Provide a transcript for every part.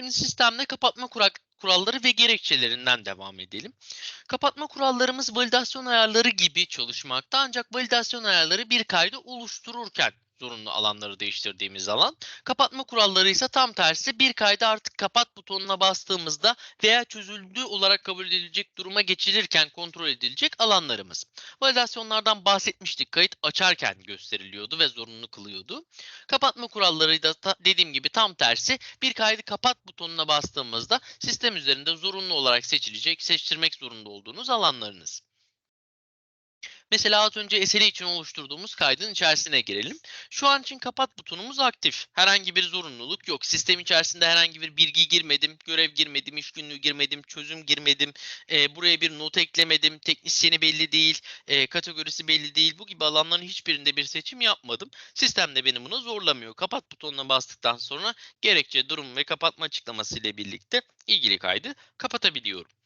Şimdi sistemde kapatma kurak kuralları ve gerekçelerinden devam edelim. Kapatma kurallarımız validasyon ayarları gibi çalışmakta ancak validasyon ayarları bir kaydı oluştururken zorunlu alanları değiştirdiğimiz alan. Kapatma kuralları ise tam tersi bir kaydı artık kapat butonuna bastığımızda veya çözüldü olarak kabul edilecek duruma geçilirken kontrol edilecek alanlarımız. Validasyonlardan bahsetmiştik. Kayıt açarken gösteriliyordu ve zorunlu kılıyordu. Kapatma kuralları da ta- dediğim gibi tam tersi bir kaydı kapat butonuna bastığımızda sistem üzerinde zorunlu olarak seçilecek, seçtirmek zorunda olduğunuz alanlarınız. Mesela az önce SL için oluşturduğumuz kaydın içerisine girelim. Şu an için kapat butonumuz aktif. Herhangi bir zorunluluk yok. Sistem içerisinde herhangi bir bilgi girmedim, görev girmedim, iş günlüğü girmedim, çözüm girmedim, e, buraya bir not eklemedim, teknisyeni belli değil, e, kategorisi belli değil. Bu gibi alanların hiçbirinde bir seçim yapmadım. Sistem de beni buna zorlamıyor. Kapat butonuna bastıktan sonra gerekçe, durum ve kapatma açıklaması ile birlikte ilgili kaydı kapatabiliyorum.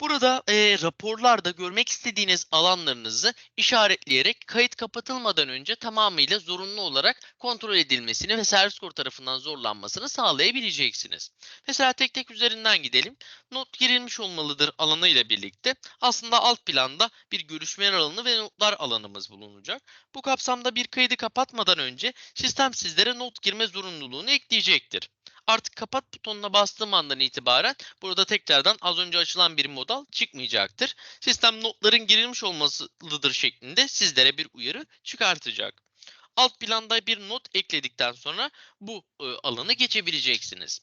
Burada e, raporlarda görmek istediğiniz alanlarınızı işaretleyerek kayıt kapatılmadan önce tamamıyla zorunlu olarak kontrol edilmesini ve servis kor tarafından zorlanmasını sağlayabileceksiniz. Mesela tek tek üzerinden gidelim. Not girilmiş olmalıdır alanı ile birlikte aslında alt planda bir görüşmeler alanı ve notlar alanımız bulunacak. Bu kapsamda bir kaydı kapatmadan önce sistem sizlere not girme zorunluluğunu ekleyecektir. Artık kapat butonuna bastığım andan itibaren burada tekrardan az önce açılan bir modal çıkmayacaktır. Sistem notların girilmiş olmalıdır şeklinde sizlere bir uyarı çıkartacak. Alt planda bir not ekledikten sonra bu e, alanı geçebileceksiniz.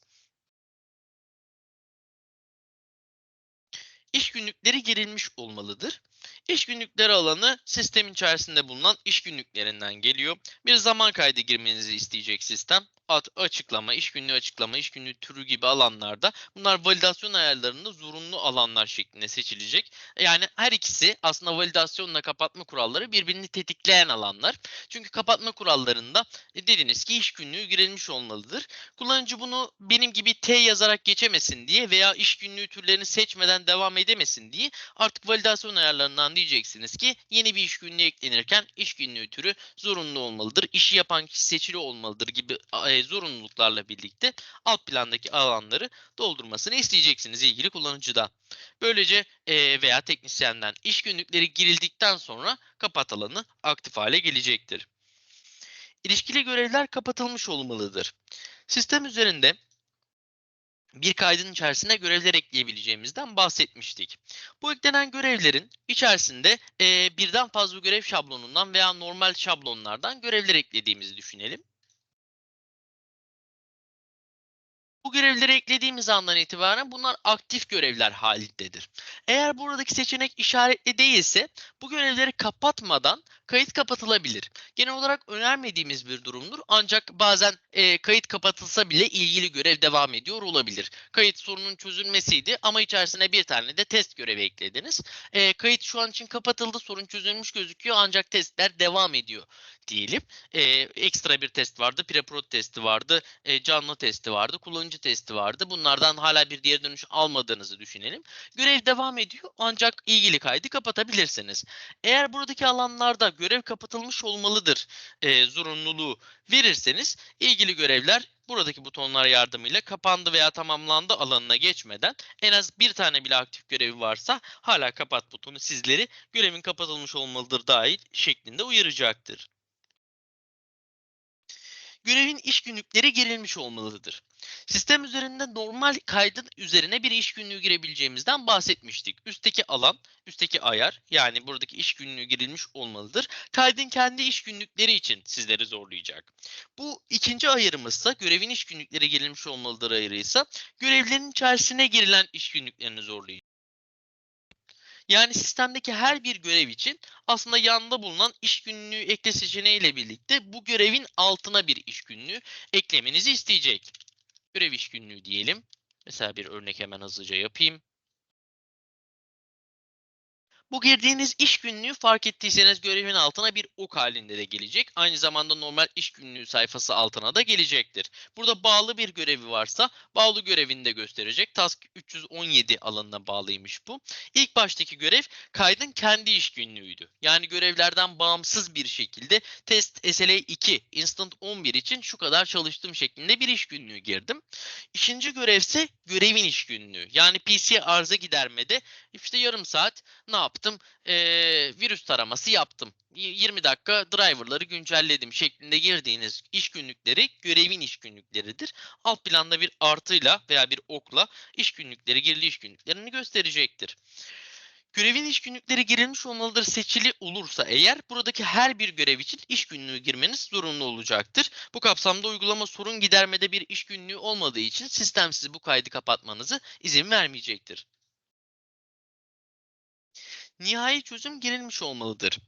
İş günlükleri girilmiş olmalıdır. İş günlükleri alanı sistemin içerisinde bulunan iş günlüklerinden geliyor. Bir zaman kaydı girmenizi isteyecek sistem. Ad, açıklama, iş günlüğü açıklama, iş günlüğü türü gibi alanlarda bunlar validasyon ayarlarında zorunlu alanlar şeklinde seçilecek. Yani her ikisi aslında validasyonla kapatma kuralları birbirini tetikleyen alanlar. Çünkü kapatma kurallarında e, dediniz ki iş günlüğü girilmiş olmalıdır. Kullanıcı bunu benim gibi T yazarak geçemesin diye veya iş günlüğü türlerini seçmeden devam edemesin diye artık validasyon ayarlarından diyeceksiniz ki yeni bir iş günlüğü eklenirken iş günlüğü türü zorunlu olmalıdır. İşi yapan kişi seçili olmalıdır gibi e, zorunluluklarla birlikte alt plandaki alanları doldurmasını isteyeceksiniz ilgili kullanıcıdan. Böylece e, veya teknisyenden iş günlükleri girildikten sonra kapat alanı aktif hale gelecektir. İlişkili görevler kapatılmış olmalıdır. Sistem üzerinde bir kaydın içerisine görevler ekleyebileceğimizden bahsetmiştik. Bu eklenen görevlerin içerisinde e, birden fazla görev şablonundan veya normal şablonlardan görevler eklediğimizi düşünelim. Bu görevleri eklediğimiz andan itibaren bunlar aktif görevler halindedir. Eğer buradaki seçenek işaretli değilse bu görevleri kapatmadan kayıt kapatılabilir. Genel olarak önermediğimiz bir durumdur ancak bazen e, kayıt kapatılsa bile ilgili görev devam ediyor olabilir. Kayıt sorunun çözülmesiydi ama içerisine bir tane de test görevi eklediniz. E, kayıt şu an için kapatıldı sorun çözülmüş gözüküyor ancak testler devam ediyor diyelim. E, ekstra bir test vardı, preprod testi vardı, e, canlı testi vardı, kullanıcı testi vardı. Bunlardan hala bir diğer dönüş almadığınızı düşünelim. Görev devam ediyor ancak ilgili kaydı kapatabilirsiniz. Eğer buradaki alanlarda görev kapatılmış olmalıdır e, zorunluluğu verirseniz ilgili görevler buradaki butonlar yardımıyla kapandı veya tamamlandı alanına geçmeden en az bir tane bile aktif görevi varsa hala kapat butonu sizleri görevin kapatılmış olmalıdır dahil şeklinde uyaracaktır. Görevin iş günlükleri girilmiş olmalıdır. Sistem üzerinde normal kaydın üzerine bir iş günlüğü girebileceğimizden bahsetmiştik. Üstteki alan, üstteki ayar yani buradaki iş günlüğü girilmiş olmalıdır. Kaydın kendi iş günlükleri için sizleri zorlayacak. Bu ikinci ayarımızsa görevin iş günlükleri girilmiş olmalıdır ayarıysa görevlerin içerisine girilen iş günlüklerini zorlayacak. Yani sistemdeki her bir görev için aslında yanında bulunan iş günlüğü ekle seçeneğiyle birlikte bu görevin altına bir iş günlüğü eklemenizi isteyecek. Görev iş günlüğü diyelim. Mesela bir örnek hemen hızlıca yapayım. Bu girdiğiniz iş günlüğü fark ettiyseniz görevin altına bir ok halinde de gelecek. Aynı zamanda normal iş günlüğü sayfası altına da gelecektir. Burada bağlı bir görevi varsa bağlı görevini de gösterecek. Task 317 alanına bağlıymış bu. İlk baştaki görev kaydın kendi iş günlüğüydü. Yani görevlerden bağımsız bir şekilde test SLA 2 Instant 11 için şu kadar çalıştığım şeklinde bir iş günlüğü girdim. İkinci görevse görevin iş günlüğü. Yani PC arıza gidermede işte yarım saat ne yaptım? Ee, virüs taraması yaptım. Y- 20 dakika driverları güncelledim şeklinde girdiğiniz iş günlükleri görevin iş günlükleridir. Alt planda bir artıyla veya bir okla iş günlükleri, girili iş günlüklerini gösterecektir. Görevin iş günlükleri girilmiş olmalıdır seçili olursa eğer buradaki her bir görev için iş günlüğü girmeniz zorunlu olacaktır. Bu kapsamda uygulama sorun gidermede bir iş günlüğü olmadığı için sistem size bu kaydı kapatmanızı izin vermeyecektir. Nihai çözüm girilmiş olmalıdır.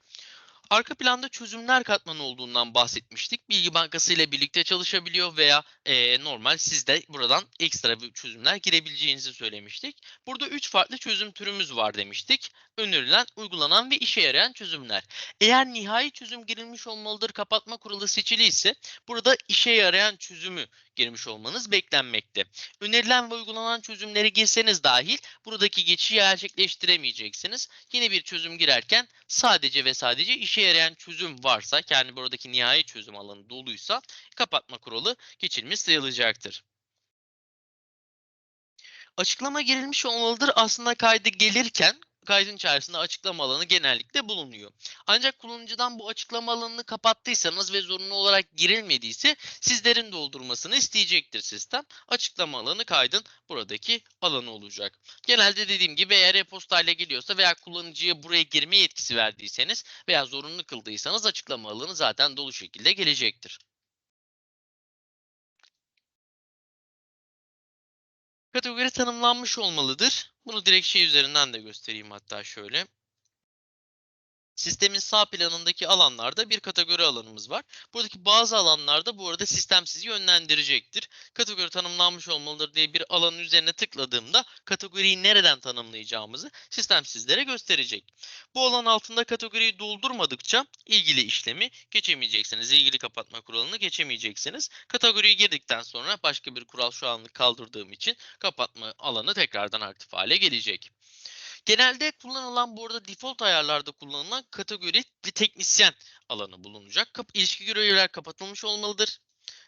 Arka planda çözümler katmanı olduğundan bahsetmiştik. Bilgi Bankası ile birlikte çalışabiliyor veya eee, normal siz de buradan ekstra bir çözümler girebileceğinizi söylemiştik. Burada 3 farklı çözüm türümüz var demiştik. Önerilen, uygulanan ve işe yarayan çözümler. Eğer nihai çözüm girilmiş olmalıdır kapatma kuralı seçili ise burada işe yarayan çözümü girmiş olmanız beklenmekte. Önerilen ve uygulanan çözümleri girseniz dahil buradaki geçişi gerçekleştiremeyeceksiniz. Yine bir çözüm girerken sadece ve sadece işe yarayan çözüm varsa yani buradaki nihai çözüm alanı doluysa kapatma kuralı geçilmiş sayılacaktır. Açıklama girilmiş olmalıdır. Aslında kaydı gelirken kaydın içerisinde açıklama alanı genellikle bulunuyor. Ancak kullanıcıdan bu açıklama alanını kapattıysanız ve zorunlu olarak girilmediyse sizlerin doldurmasını isteyecektir sistem. Açıklama alanı kaydın buradaki alanı olacak. Genelde dediğim gibi eğer e-posta ile geliyorsa veya kullanıcıya buraya girme yetkisi verdiyseniz veya zorunlu kıldıysanız açıklama alanı zaten dolu şekilde gelecektir. Kategori tanımlanmış olmalıdır. Bunu direkt şey üzerinden de göstereyim hatta şöyle. Sistemin sağ planındaki alanlarda bir kategori alanımız var. Buradaki bazı alanlarda bu arada sistem sizi yönlendirecektir. Kategori tanımlanmış olmalıdır diye bir alanın üzerine tıkladığımda kategoriyi nereden tanımlayacağımızı sistem sizlere gösterecek. Bu alan altında kategoriyi doldurmadıkça ilgili işlemi geçemeyeceksiniz. İlgili kapatma kuralını geçemeyeceksiniz. Kategoriyi girdikten sonra başka bir kural şu anlık kaldırdığım için kapatma alanı tekrardan aktif hale gelecek. Genelde kullanılan bu arada default ayarlarda kullanılan kategori ve teknisyen alanı bulunacak. İlişki görevliler kapatılmış olmalıdır.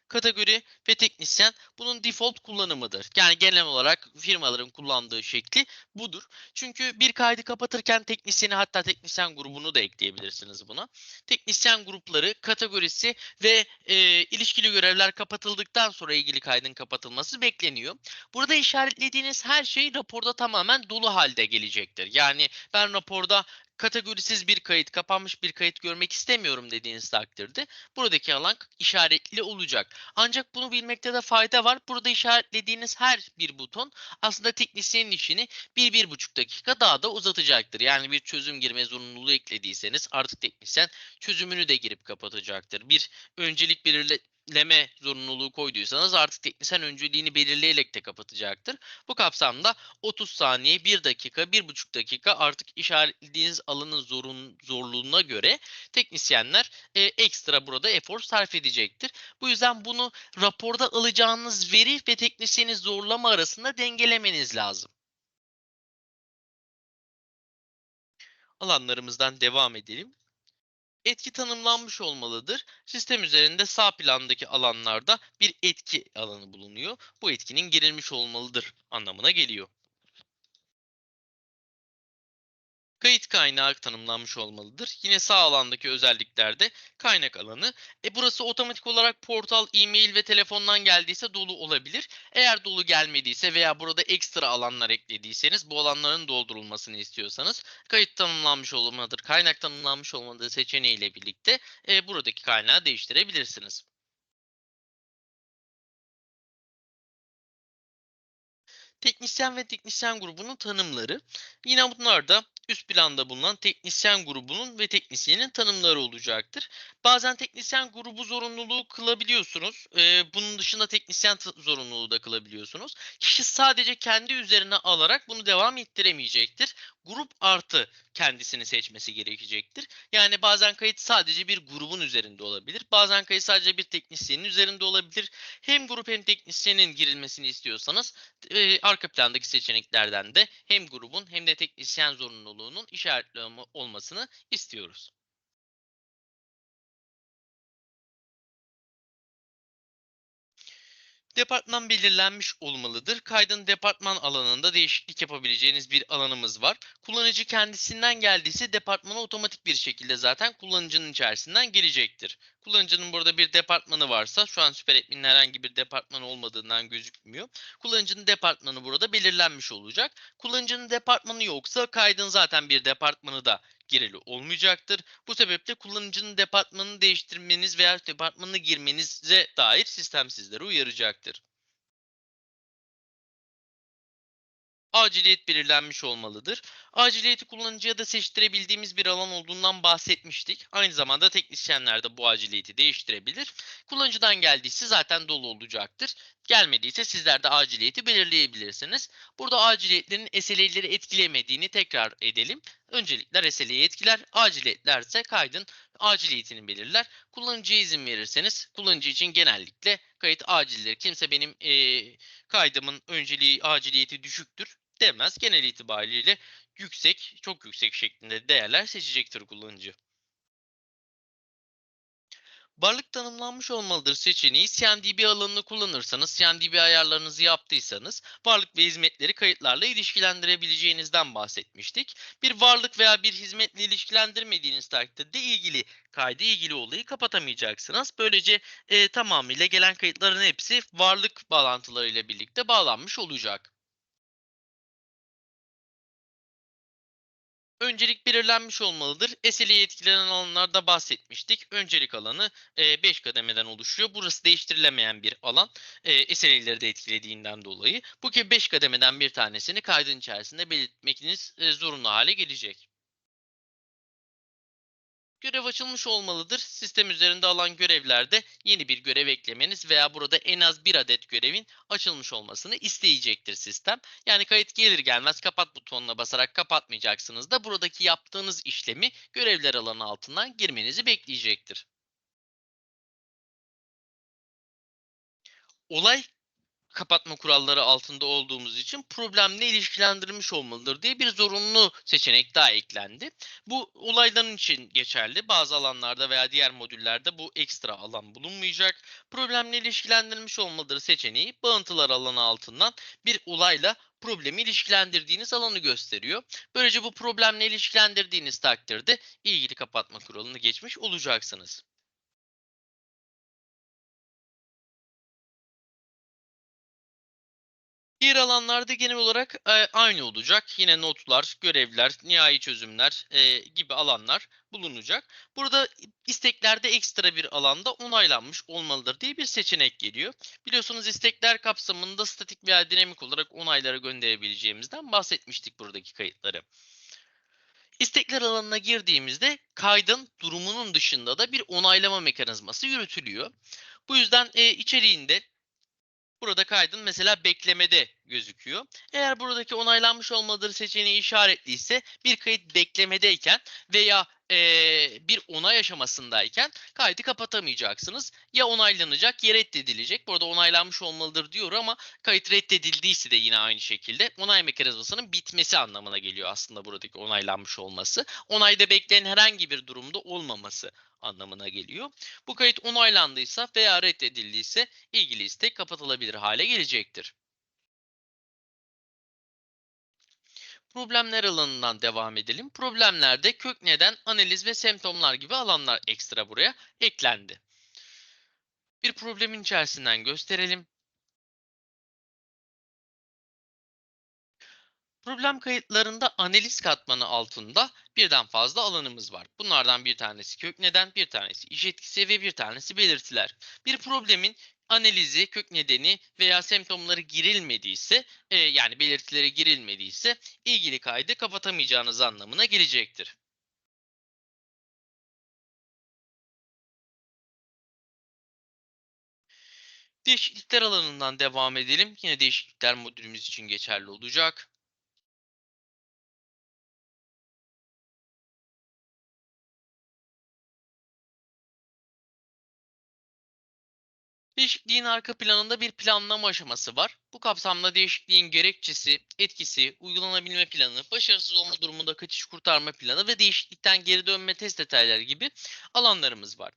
Kategori ve teknisyen bunun default kullanımıdır. Yani genel olarak firmaların kullandığı şekli budur. Çünkü bir kaydı kapatırken teknisyeni hatta teknisyen grubunu da ekleyebilirsiniz buna. Teknisyen grupları, kategorisi ve e, ilişkili görevler kapatıldıktan sonra ilgili kaydın kapatılması bekleniyor. Burada işaretlediğiniz her şey raporda tamamen dolu halde gelecektir. Yani ben raporda kategorisiz bir kayıt, kapanmış bir kayıt görmek istemiyorum dediğiniz takdirde buradaki alan işaretli olacak. Ancak bunu bilmekte de fayda var. Burada işaretlediğiniz her bir buton aslında teknisyenin işini 1-1,5 dakika daha da uzatacaktır. Yani bir çözüm girme zorunluluğu eklediyseniz artık teknisyen çözümünü de girip kapatacaktır. Bir öncelik belirleme zorunluluğu koyduysanız artık teknisyen önceliğini belirleyerek de kapatacaktır. Bu kapsamda 30 saniye, 1 dakika, 1,5 dakika artık işaretlediğiniz alanın zorun, zorluğuna göre teknisyenler e, ekstra burada efor sarf edecektir. Bu yüzden bunu raporda alacağınız veri ve teknisyenin zorlama arasında dengelemeniz lazım. Alanlarımızdan devam edelim. Etki tanımlanmış olmalıdır. Sistem üzerinde sağ plandaki alanlarda bir etki alanı bulunuyor. Bu etkinin girilmiş olmalıdır anlamına geliyor. Kayıt kaynağı tanımlanmış olmalıdır. Yine sağ alandaki özelliklerde kaynak alanı. E burası otomatik olarak portal, e-mail ve telefondan geldiyse dolu olabilir. Eğer dolu gelmediyse veya burada ekstra alanlar eklediyseniz bu alanların doldurulmasını istiyorsanız kayıt tanımlanmış olmalıdır, kaynak tanımlanmış olmalıdır seçeneğiyle birlikte e, buradaki kaynağı değiştirebilirsiniz. Teknisyen ve teknisyen grubunun tanımları. Yine bunlar da üst planda bulunan teknisyen grubunun ve teknisyenin tanımları olacaktır. Bazen teknisyen grubu zorunluluğu kılabiliyorsunuz. Ee, bunun dışında teknisyen zorunluluğu da kılabiliyorsunuz. Kişi sadece kendi üzerine alarak bunu devam ettiremeyecektir. Grup artı kendisini seçmesi gerekecektir. Yani bazen kayıt sadece bir grubun üzerinde olabilir. Bazen kayıt sadece bir teknisyenin üzerinde olabilir. Hem grup hem teknisyenin girilmesini istiyorsanız e, arka plandaki seçeneklerden de hem grubun hem de teknisyen zorunluluğunun işaretli olma- olmasını istiyoruz. Departman belirlenmiş olmalıdır. Kaydın departman alanında değişiklik yapabileceğiniz bir alanımız var. Kullanıcı kendisinden geldiyse departmana otomatik bir şekilde zaten kullanıcının içerisinden gelecektir. Kullanıcının burada bir departmanı varsa şu an SuperAdmin'in herhangi bir departmanı olmadığından gözükmüyor. Kullanıcının departmanı burada belirlenmiş olacak. Kullanıcının departmanı yoksa kaydın zaten bir departmanı da gireli olmayacaktır. Bu sebeple kullanıcının departmanını değiştirmeniz veya departmanına girmenize dair sistem sizlere uyaracaktır. Aciliyet belirlenmiş olmalıdır. Aciliyeti kullanıcıya da seçtirebildiğimiz bir alan olduğundan bahsetmiştik. Aynı zamanda teknisyenler de bu aciliyeti değiştirebilir. Kullanıcıdan geldiyse zaten dolu olacaktır. Gelmediyse sizler de aciliyeti belirleyebilirsiniz. Burada aciliyetlerin SLA'leri etkilemediğini tekrar edelim. Öncelikler SLA'yı etkiler, aciliyetler ise kaydın aciliyetini belirler. Kullanıcıya izin verirseniz kullanıcı için genellikle kayıt acildir. Kimse benim eee, kaydımın önceliği aciliyeti düşüktür demez. Genel itibariyle yüksek, çok yüksek şeklinde değerler seçecektir kullanıcı. Varlık tanımlanmış olmalıdır seçeneği CNDB alanını kullanırsanız, CNDB ayarlarınızı yaptıysanız varlık ve hizmetleri kayıtlarla ilişkilendirebileceğinizden bahsetmiştik. Bir varlık veya bir hizmetle ilişkilendirmediğiniz takdirde ilgili kaydı ilgili olayı kapatamayacaksınız. Böylece e, tamamıyla gelen kayıtların hepsi varlık bağlantılarıyla birlikte bağlanmış olacak. Öncelik belirlenmiş olmalıdır. SLA'ye etkilenen alanlarda bahsetmiştik. Öncelik alanı 5 kademeden oluşuyor. Burası değiştirilemeyen bir alan. E, SLA'leri de etkilediğinden dolayı. Bu ki 5 kademeden bir tanesini kaydın içerisinde belirtmeniz e, zorunlu hale gelecek. Görev açılmış olmalıdır. Sistem üzerinde alan görevlerde yeni bir görev eklemeniz veya burada en az bir adet görevin açılmış olmasını isteyecektir sistem. Yani kayıt gelir gelmez kapat butonuna basarak kapatmayacaksınız da buradaki yaptığınız işlemi görevler alanı altından girmenizi bekleyecektir. Olay kapatma kuralları altında olduğumuz için problemle ilişkilendirilmiş olmalıdır diye bir zorunlu seçenek daha eklendi. Bu olayların için geçerli. Bazı alanlarda veya diğer modüllerde bu ekstra alan bulunmayacak. Problemle ilişkilendirilmiş olmalıdır seçeneği bağıntılar alanı altından bir olayla problemi ilişkilendirdiğiniz alanı gösteriyor. Böylece bu problemle ilişkilendirdiğiniz takdirde ilgili kapatma kuralını geçmiş olacaksınız. Diğer alanlarda genel olarak e, aynı olacak. Yine notlar, görevler, nihai çözümler e, gibi alanlar bulunacak. Burada isteklerde ekstra bir alanda onaylanmış olmalıdır diye bir seçenek geliyor. Biliyorsunuz istekler kapsamında statik veya dinamik olarak onaylara gönderebileceğimizden bahsetmiştik buradaki kayıtları. İstekler alanına girdiğimizde kaydın durumunun dışında da bir onaylama mekanizması yürütülüyor. Bu yüzden e, içeriğinde Burada kaydın mesela beklemede gözüküyor. Eğer buradaki onaylanmış olmalıdır seçeneği işaretliyse bir kayıt beklemedeyken veya ee, bir onay aşamasındayken kaydı kapatamayacaksınız. Ya onaylanacak ya reddedilecek. Burada onaylanmış olmalıdır diyor ama kayıt reddedildiyse de yine aynı şekilde onay mekanizmasının bitmesi anlamına geliyor aslında buradaki onaylanmış olması. Onayda bekleyen herhangi bir durumda olmaması anlamına geliyor. Bu kayıt onaylandıysa veya reddedildiyse ilgili istek kapatılabilir hale gelecektir. Problemler alanından devam edelim. Problemlerde kök neden, analiz ve semptomlar gibi alanlar ekstra buraya eklendi. Bir problemin içerisinden gösterelim. Problem kayıtlarında analiz katmanı altında birden fazla alanımız var. Bunlardan bir tanesi kök neden, bir tanesi iş etkisi ve bir tanesi belirtiler. Bir problemin analizi, kök nedeni veya semptomları girilmediyse, e, yani belirtileri girilmediyse ilgili kaydı kapatamayacağınız anlamına gelecektir. Değişiklikler alanından devam edelim. Yine değişiklikler modülümüz için geçerli olacak. Değişikliğin arka planında bir planlama aşaması var. Bu kapsamda değişikliğin gerekçesi, etkisi, uygulanabilme planı, başarısız olma durumunda kaçış kurtarma planı ve değişiklikten geri dönme test detayları gibi alanlarımız var.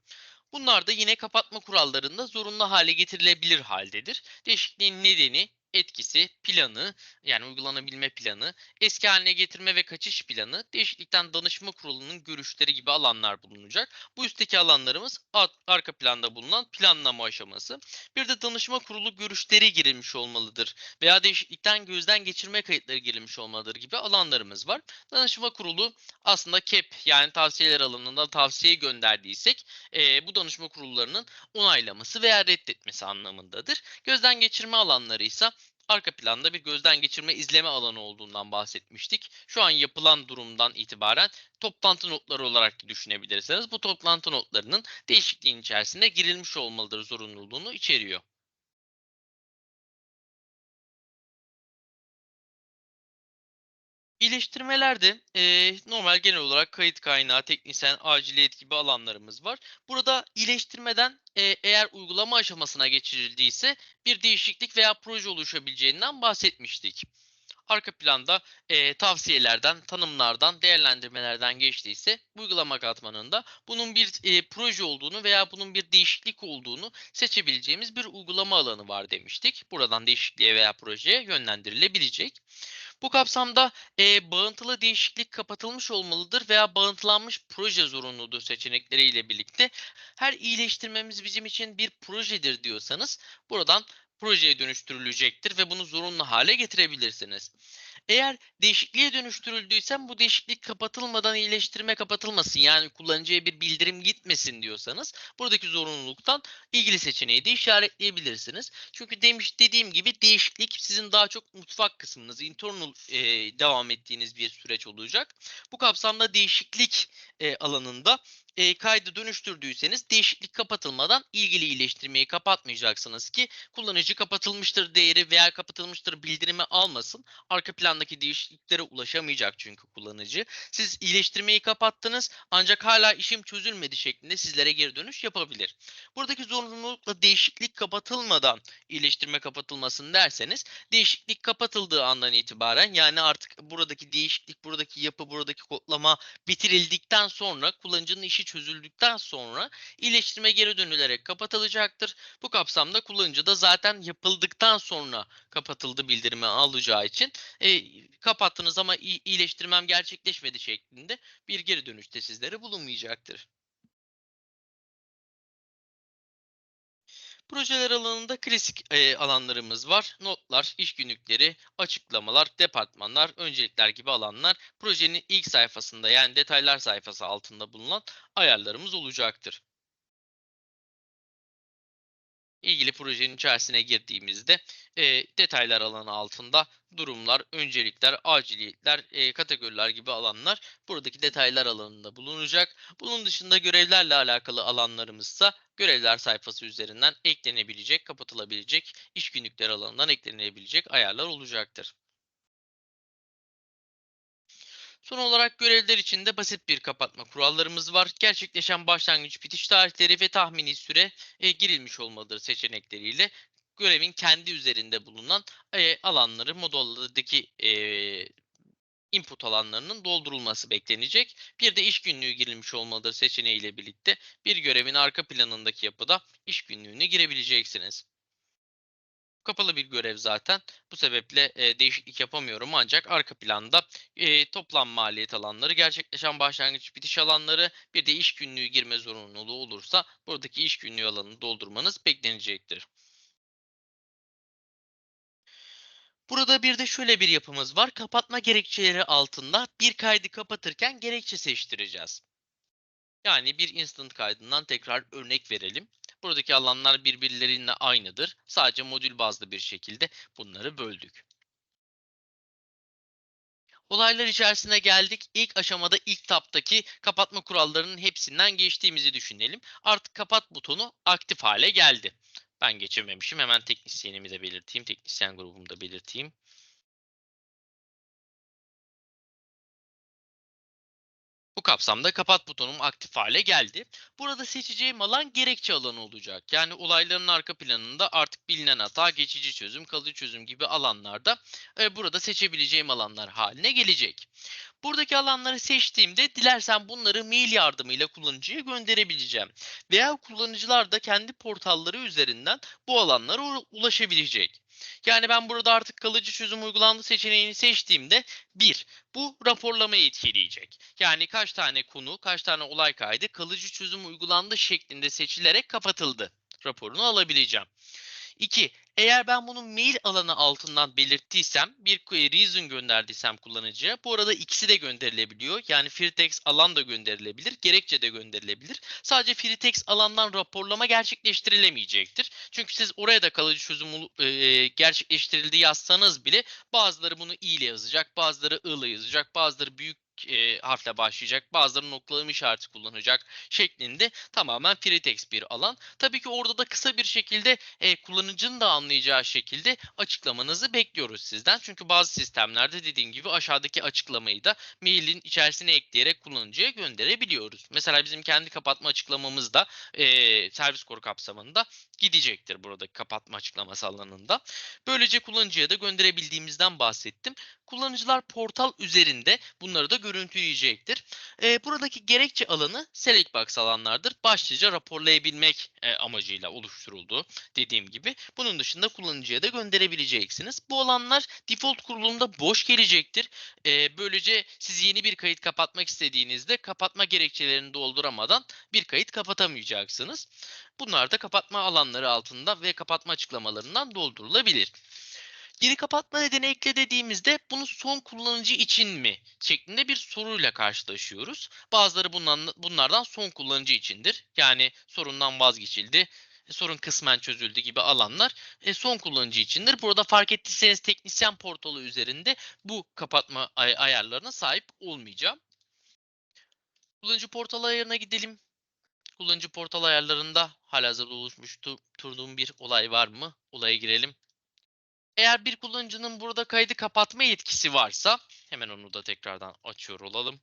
Bunlar da yine kapatma kurallarında zorunlu hale getirilebilir haldedir. Değişikliğin nedeni, etkisi, planı yani uygulanabilme planı, eski haline getirme ve kaçış planı, değişiklikten danışma kurulunun görüşleri gibi alanlar bulunacak. Bu üstteki alanlarımız arka planda bulunan planlama aşaması. Bir de danışma kurulu görüşleri girilmiş olmalıdır veya değişiklikten gözden geçirme kayıtları girilmiş olmalıdır gibi alanlarımız var. Danışma kurulu aslında KEP yani tavsiyeler alanında tavsiye gönderdiysek eee, bu danışma kurullarının onaylaması veya reddetmesi anlamındadır. Gözden geçirme alanları ise arka planda bir gözden geçirme izleme alanı olduğundan bahsetmiştik. Şu an yapılan durumdan itibaren toplantı notları olarak da düşünebilirsiniz. Bu toplantı notlarının değişikliğin içerisinde girilmiş olmalıdır zorunluluğunu içeriyor. İyileştirmelerde eee, normal genel olarak kayıt kaynağı, teknisyen, aciliyet gibi alanlarımız var. Burada iyileştirmeden eee, eğer uygulama aşamasına geçirildiyse bir değişiklik veya proje oluşabileceğinden bahsetmiştik. Arka planda eee, tavsiyelerden, tanımlardan, değerlendirmelerden geçtiyse uygulama katmanında bunun bir eee, proje olduğunu veya bunun bir değişiklik olduğunu seçebileceğimiz bir uygulama alanı var demiştik. Buradan değişikliğe veya projeye yönlendirilebilecek. Bu kapsamda e, bağıntılı değişiklik kapatılmış olmalıdır veya bağıntılanmış proje zorunludur seçenekleriyle birlikte her iyileştirmemiz bizim için bir projedir diyorsanız buradan projeye dönüştürülecektir ve bunu zorunlu hale getirebilirsiniz. Eğer değişikliğe dönüştürüldüyse bu değişiklik kapatılmadan iyileştirme kapatılmasın yani kullanıcıya bir bildirim gitmesin diyorsanız buradaki zorunluluktan ilgili seçeneği de işaretleyebilirsiniz. Çünkü demiş dediğim gibi değişiklik sizin daha çok mutfak kısmınız, internal e, devam ettiğiniz bir süreç olacak. Bu kapsamda değişiklik e, alanında e, kaydı dönüştürdüyseniz değişiklik kapatılmadan ilgili iyileştirmeyi kapatmayacaksınız ki kullanıcı kapatılmıştır değeri veya kapatılmıştır bildirimi almasın. Arka plandaki değişikliklere ulaşamayacak çünkü kullanıcı. Siz iyileştirmeyi kapattınız ancak hala işim çözülmedi şeklinde sizlere geri dönüş yapabilir. Buradaki zorunlulukla değişiklik kapatılmadan iyileştirme kapatılmasın derseniz değişiklik kapatıldığı andan itibaren yani artık buradaki değişiklik, buradaki yapı, buradaki kodlama bitirildikten sonra kullanıcının işi çözüldükten sonra iyileştirme geri dönülerek kapatılacaktır. Bu kapsamda kullanıcı da zaten yapıldıktan sonra kapatıldı bildirimi alacağı için e, kapattınız ama iyi- iyileştirmem gerçekleşmedi şeklinde bir geri dönüşte sizlere bulunmayacaktır. Projeler alanında klasik e, alanlarımız var. Notlar, iş günlükleri, açıklamalar, departmanlar, öncelikler gibi alanlar projenin ilk sayfasında yani detaylar sayfası altında bulunan ayarlarımız olacaktır. İlgili projenin içerisine girdiğimizde e, detaylar alanı altında durumlar, öncelikler, aciliyetler, e, kategoriler gibi alanlar buradaki detaylar alanında bulunacak. Bunun dışında görevlerle alakalı alanlarımızsa görevler sayfası üzerinden eklenebilecek, kapatılabilecek, iş günlükleri alanından eklenebilecek ayarlar olacaktır. Son olarak görevler için de basit bir kapatma kurallarımız var. Gerçekleşen başlangıç bitiş tarihleri ve tahmini süre e, girilmiş olmalıdır seçenekleriyle. Görevin kendi üzerinde bulunan e, alanları moduldaki e, input alanlarının doldurulması beklenecek. Bir de iş günlüğü girilmiş olmalıdır seçeneğiyle birlikte bir görevin arka planındaki yapıda iş günlüğünü girebileceksiniz. Kapalı bir görev zaten. Bu sebeple e, değişiklik yapamıyorum ancak arka planda e, toplam maliyet alanları, gerçekleşen başlangıç bitiş alanları, bir de iş günlüğü girme zorunluluğu olursa buradaki iş günlüğü alanını doldurmanız beklenecektir. Burada bir de şöyle bir yapımız var. Kapatma gerekçeleri altında bir kaydı kapatırken gerekçe seçtireceğiz. Yani bir instant kaydından tekrar örnek verelim. Buradaki alanlar birbirleriyle aynıdır. Sadece modül bazlı bir şekilde bunları böldük. Olaylar içerisine geldik. İlk aşamada ilk taptaki kapatma kurallarının hepsinden geçtiğimizi düşünelim. Artık kapat butonu aktif hale geldi. Ben geçirmemişim. Hemen teknisyenimi de belirteyim. Teknisyen grubumu da belirteyim. Kapsamda kapat butonum aktif hale geldi. Burada seçeceğim alan gerekçe alanı olacak. Yani olayların arka planında artık bilinen hata, geçici çözüm, kalıcı çözüm gibi alanlarda e, burada seçebileceğim alanlar haline gelecek. Buradaki alanları seçtiğimde dilersen bunları mail yardımıyla kullanıcıya gönderebileceğim. Veya kullanıcılar da kendi portalları üzerinden bu alanlara ulaşabilecek. Yani ben burada artık kalıcı çözüm uygulandı seçeneğini seçtiğimde bir, bu raporlamayı etkileyecek. Yani kaç tane konu, kaç tane olay kaydı kalıcı çözüm uygulandı şeklinde seçilerek kapatıldı raporunu alabileceğim. 2. Eğer ben bunu mail alanı altından belirttiysem, bir reason gönderdiysem kullanıcıya, bu arada ikisi de gönderilebiliyor. Yani free text alan da gönderilebilir, gerekçe de gönderilebilir. Sadece free text alandan raporlama gerçekleştirilemeyecektir. Çünkü siz oraya da kalıcı çözüm ulu- e, gerçekleştirildi yazsanız bile bazıları bunu i ile yazacak, bazıları i ile yazacak, bazıları büyük e, harfle başlayacak, bazıları noktalama işareti kullanacak şeklinde tamamen free text bir alan. Tabii ki orada da kısa bir şekilde e, kullanıcının da anlayacağı şekilde açıklamanızı bekliyoruz sizden. Çünkü bazı sistemlerde dediğim gibi aşağıdaki açıklamayı da mailin içerisine ekleyerek kullanıcıya gönderebiliyoruz. Mesela bizim kendi kapatma açıklamamız da e, servis koru kapsamında gidecektir buradaki kapatma açıklaması alanında. Böylece kullanıcıya da gönderebildiğimizden bahsettim. Kullanıcılar portal üzerinde bunları da görüntüleyecektir. E, buradaki gerekçe alanı select box alanlardır. Başlıca raporlayabilmek e, amacıyla oluşturuldu dediğim gibi. Bunun dışında kullanıcıya da gönderebileceksiniz. Bu alanlar default kurulumda boş gelecektir. E, böylece siz yeni bir kayıt kapatmak istediğinizde kapatma gerekçelerini dolduramadan bir kayıt kapatamayacaksınız. Bunlar da kapatma alanları altında ve kapatma açıklamalarından doldurulabilir. Geri kapatma nedeni ekle dediğimizde bunu son kullanıcı için mi şeklinde bir soruyla karşılaşıyoruz. Bazıları bunlardan son kullanıcı içindir. Yani sorundan vazgeçildi, e, sorun kısmen çözüldü gibi alanlar e, son kullanıcı içindir. Burada fark ettiyseniz teknisyen portalı üzerinde bu kapatma ay- ayarlarına sahip olmayacağım. Kullanıcı portal ayarına gidelim. Kullanıcı portal ayarlarında halihazırda oluşturduğum bir olay var mı? Olaya girelim. Eğer bir kullanıcının burada kaydı kapatma yetkisi varsa hemen onu da tekrardan açıyor olalım.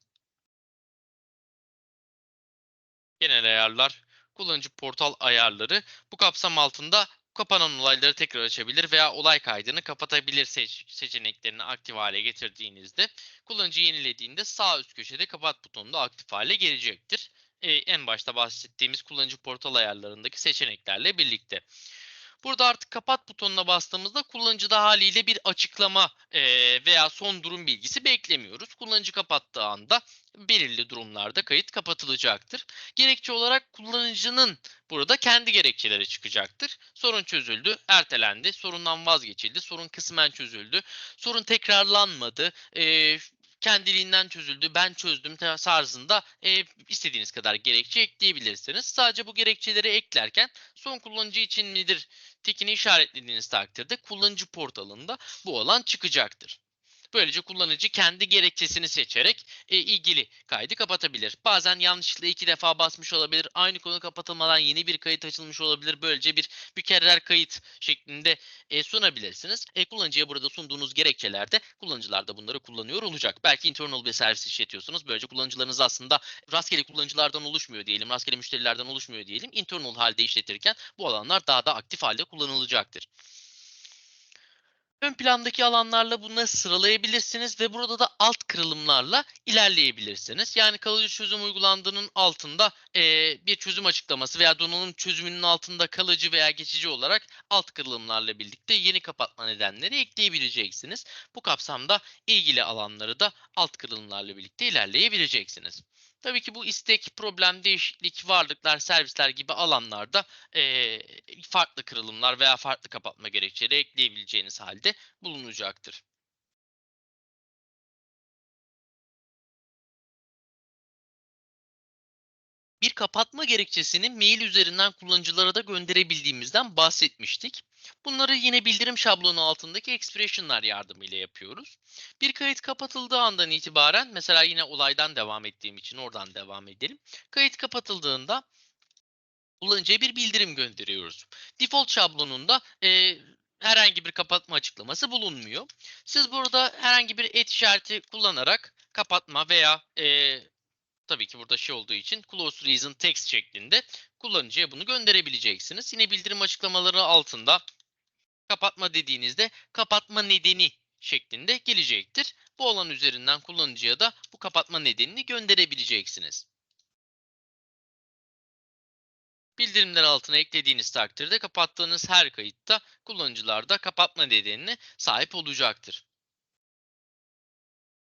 Genel ayarlar, kullanıcı portal ayarları bu kapsam altında kapanan olayları tekrar açabilir veya olay kaydını kapatabilir seç seçeneklerini aktif hale getirdiğinizde kullanıcı yenilediğinde sağ üst köşede kapat butonu da aktif hale gelecektir. Ee, en başta bahsettiğimiz kullanıcı portal ayarlarındaki seçeneklerle birlikte. Burada artık kapat butonuna bastığımızda kullanıcıda haliyle bir açıklama veya son durum bilgisi beklemiyoruz. Kullanıcı kapattığı anda belirli durumlarda kayıt kapatılacaktır. Gerekçe olarak kullanıcının burada kendi gerekçeleri çıkacaktır. Sorun çözüldü, ertelendi, sorundan vazgeçildi, sorun kısmen çözüldü, sorun tekrarlanmadı, kendiliğinden çözüldü, ben çözdüm tarzında istediğiniz kadar gerekçe ekleyebilirsiniz. Sadece bu gerekçeleri eklerken son kullanıcı için midir tikini işaretlediğiniz takdirde kullanıcı portalında bu alan çıkacaktır. Böylece kullanıcı kendi gerekçesini seçerek e, ilgili kaydı kapatabilir. Bazen yanlışlıkla iki defa basmış olabilir. Aynı konu kapatılmadan yeni bir kayıt açılmış olabilir. Böylece bir mükerrer kayıt şeklinde e, sunabilirsiniz. E, kullanıcıya burada sunduğunuz gerekçelerde kullanıcılar da bunları kullanıyor olacak. Belki internal bir servis işletiyorsunuz. Böylece kullanıcılarınız aslında rastgele kullanıcılardan oluşmuyor diyelim. Rastgele müşterilerden oluşmuyor diyelim. Internal halde işletirken bu alanlar daha da aktif halde kullanılacaktır. Ön plandaki alanlarla bunları sıralayabilirsiniz ve burada da alt kırılımlarla ilerleyebilirsiniz. Yani kalıcı çözüm uygulandığının altında eee, bir çözüm açıklaması veya donanım çözümünün altında kalıcı veya geçici olarak alt kırılımlarla birlikte yeni kapatma nedenleri ekleyebileceksiniz. Bu kapsamda ilgili alanları da alt kırılımlarla birlikte ilerleyebileceksiniz. Tabii ki bu istek, problem, değişiklik, varlıklar, servisler gibi alanlarda eee, farklı kırılımlar veya farklı kapatma gerekçeleri ekleyebileceğiniz halde bulunacaktır. Bir kapatma gerekçesini mail üzerinden kullanıcılara da gönderebildiğimizden bahsetmiştik. Bunları yine bildirim şablonu altındaki expression'lar yardımıyla yapıyoruz. Bir kayıt kapatıldığı andan itibaren mesela yine olaydan devam ettiğim için oradan devam edelim. Kayıt kapatıldığında kullanıcıya bir bildirim gönderiyoruz. Default şablonunda e, herhangi bir kapatma açıklaması bulunmuyor. Siz burada herhangi bir et işareti kullanarak kapatma veya e, tabii ki burada şey olduğu için close reason text şeklinde kullanıcıya bunu gönderebileceksiniz. Yine bildirim açıklamaları altında kapatma dediğinizde kapatma nedeni şeklinde gelecektir. Bu alan üzerinden kullanıcıya da bu kapatma nedenini gönderebileceksiniz. Bildirimler altına eklediğiniz takdirde kapattığınız her kayıtta kullanıcılar da kapatma nedenine sahip olacaktır.